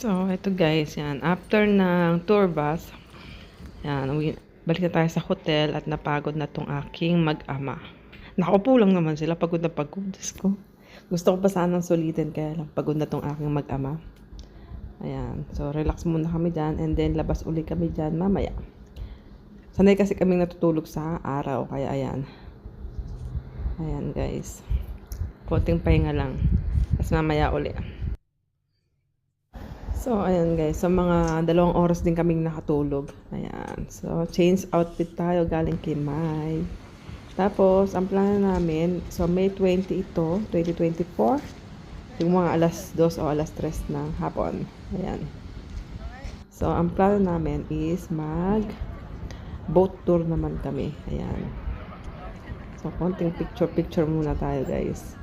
So, ito guys, yan. After ng tour bus, yan, uwi, balik na tayo sa hotel at napagod na tong aking mag-ama. Nakaupo lang naman sila, pagod na pagod. Diyos ko. Gusto ko pa sanang sulitin, kaya lang pagod na tong aking mag-ama. Ayan, so relax muna kami dyan and then labas uli kami dyan mamaya. Sanay kasi kaming natutulog sa araw, kaya ayan. Ayan guys. Konting pahinga lang. Tapos mamaya uli. So, ayan guys. So, mga dalawang oras din kaming nakatulog. Ayan. So, change outfit tayo galing kay Mai. Tapos, ang plano namin, so May 20 ito, 2024. Yung mga alas 2 o alas 3 ng hapon. Ayan. So, ang plano namin is mag boat tour naman kami. Ayan. So, konting picture-picture muna tayo guys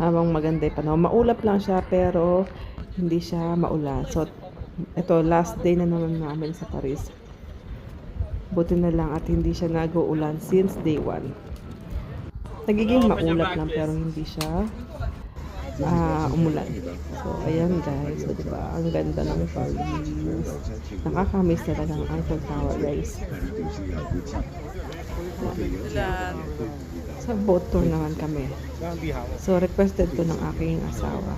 habang maganda yung panahon. Maulap lang siya pero hindi siya maulan. So, ito, last day na naman namin sa Paris. Buti na lang at hindi siya nag-uulan since day 1. Nagiging maulap lang pero hindi siya ah umulan. So, ayan guys. So, diba? Ang ganda ng Paris. Nakakamiss talaga ang Eiffel Tower guys. Sa boat tour naman kami. So, requested to ng aking asawa.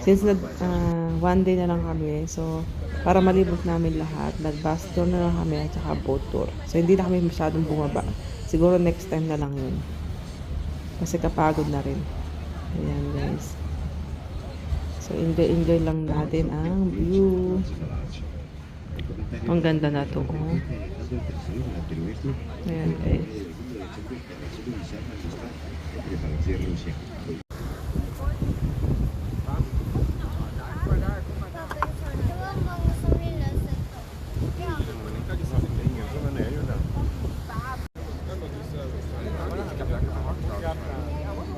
Since na, ah, one day na lang kami, so, para malibot namin lahat, nag-bus tour na lang kami at saka boat tour. So, hindi na kami masyadong bumaba. Siguro next time na lang yun. Kasi kapagod na rin. Ayan, guys. So, enjoy-enjoy lang natin ang view. Ang ganda na to. Oh. Ayan, guys. Jerusalem.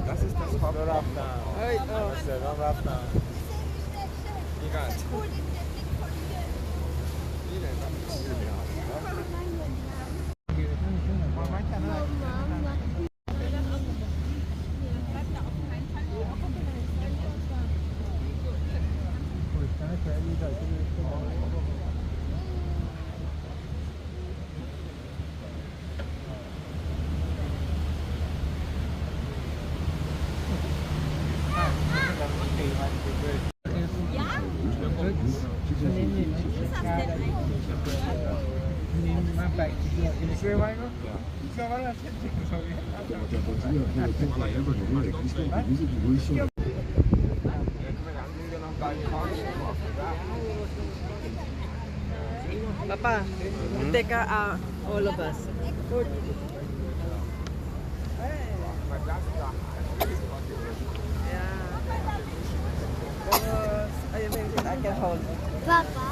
Das ist das Favorafna. Hey, das ist mehr. Cristo, incluso, incluso, incluso, Papa, mm-hmm. take her out, all of us. Good. Yeah. I can hold. Papa.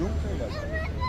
Junker, velho.